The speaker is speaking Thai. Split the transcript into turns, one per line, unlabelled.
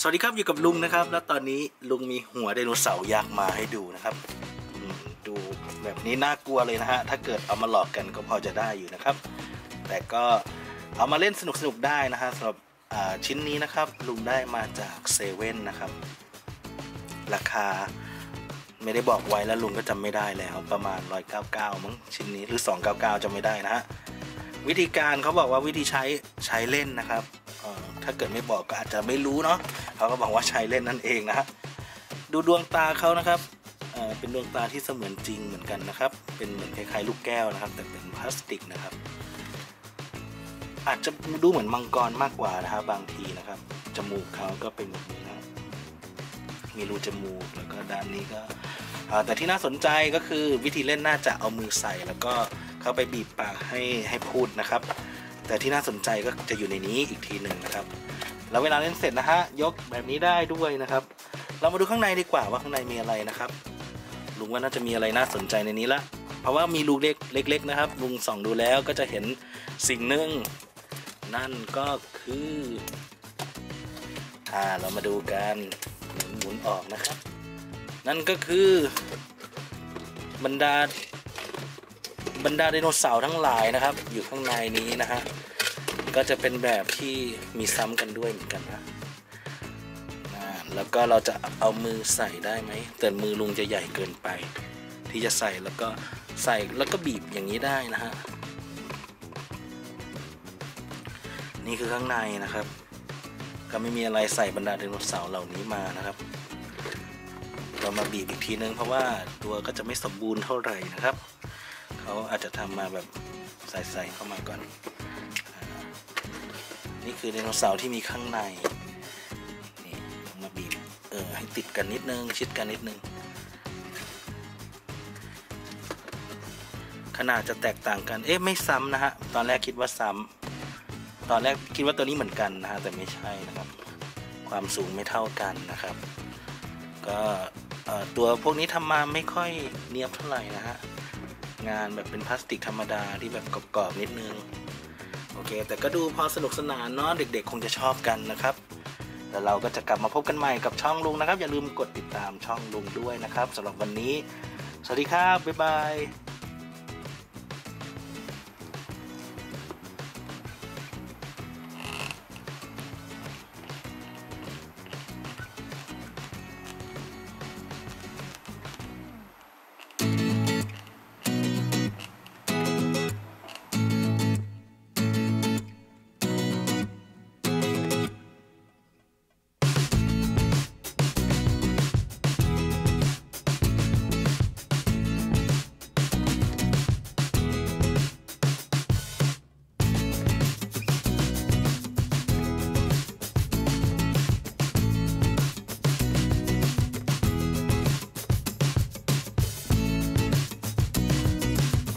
สวัสดีครับอยู่กับลุงนะครับ แล้วตอนนี้ลุงมีหัวไดโนเสาร์ยักษ์มาให้ดูนะครับดูแบบนี้น่ากลัวเลยนะฮะถ้าเกิดเอามาหลอกกันก็พอจะได้อยู่นะครับ แต่ก็เอามาเล่นสนุกๆได้นะฮะสำหรับชิ้นนี้นะครับลุงได้มาจากเซเว่นนะครับ ราคาไม่ได้บอกไว้แล้วลุงก็จำไม่ได้แล้วประมาณ 199 มั้งชิ้นนี้หรือ 299จำไม่ได้นะฮะวิธีการเขาบอกว่าวิธีใช้ใช้เล่นนะครับ ถ้าเกิดไม่บอกก็อาจจะไม่รู้เนาะเขาก็บอกว่าใช้เล่นนั่นเองนะฮะดูดวงตาเขานะครับเเป็นดวงตาที่เสมือนจริงเหมือนกันนะครับ เป็นเหมือนคล้ายๆลูกแก้วนะครับ แต่เป็นพลาสติกนะครับ อาจจะดูเหมือนมังกรมากกว่านะครับบางทีนะครับ จมูกเขาก็เป็นแบบนี้นะ มีรูจมูกแล้วก็ด้านนี้ก็ แต่ที่น่าสนใจก็คือวิธีเล่นน่าจะเอามือใส่แล้วก็เข้าไปบีบปากให้ให้พูดนะครับ แต่ที่น่าสนใจก็จะอยู่ในนี้อีกทีหนึ่งนะครับ แล้วเวลาเล่นเสร็จนะฮะยกแบบนี้ได้ด้วยนะครับ เรามาดูข้างในดีกว่าว่าข้างในมีอะไรนะครับ ลุงว่าน่าจะมีอะไรน่าสนใจในนี้ละ เพราะว่ามีรูเล็กเล็กๆนะครับ ลุงส่องดูแล้วก็จะเห็นสิ่งหนึ่งนั่นก็คืออ่าเรามาดูกันหมุนหมุนออกนะครับ นั่นก็คือ บรรดา บรรดาไดโนเสาร์ทั้งหลายนะครับ อยู่ข้างในนี้นะฮะก็จะเป็นแบบที่มีซ้ำกันด้วยเหมือนกันนะแล้วก็เราจะเอามือใส่ได้ไหมแต่มือลุงจะใหญ่เกินไป ที่จะใส่แล้วก็ใส่แล้วก็บีบอย่างนี้ได้นะฮะนี่คือข้างในนะครับ ก็ไม่มีอะไรใส่บรรดาไดโนเสาร์เหล่านี้มานะครับเรามาบีบอีกทีนึงเพราะว่าตัวก็จะไม่สมบูรณ์เท่าไหร่นะครับ เขาอาจจะทำมาแบบใส่ๆเข้ามาก่อนอนี่คือไดโนเสาร์ที่มีข้างใน นี่มาบีบ เออให้ติดกันนิดนึง ชิดกันนิดนึง ขนาดจะแตกต่างกัน เอ๊ะ ไม่ซ้ำนะฮะ ตอนแรกคิดว่าซ้ำ ตอนแรกคิดว่าตัวนี้เหมือนกันนะฮะ แต่ไม่ใช่นะครับ ความสูงไม่เท่ากันนะครับ ก็ตัวพวกนี้ทำมาไม่ค่อยเนียบเท่าไหร่นะฮะ งานแบบเป็นพลาสติกธรรมดาที่แบบกรอบๆนิดนึง โอเค แต่ก็ดูพอสนุกสนานเนาะเด็กๆ คงจะชอบกันนะครับ แล้วเราก็จะกลับมาพบกันใหม่กับช่องลุงนะครับ อย่าลืมกดติดตามช่องลุงด้วยนะครับสำหรับวันนี้ สวัสดีครับ บ๊ายบาย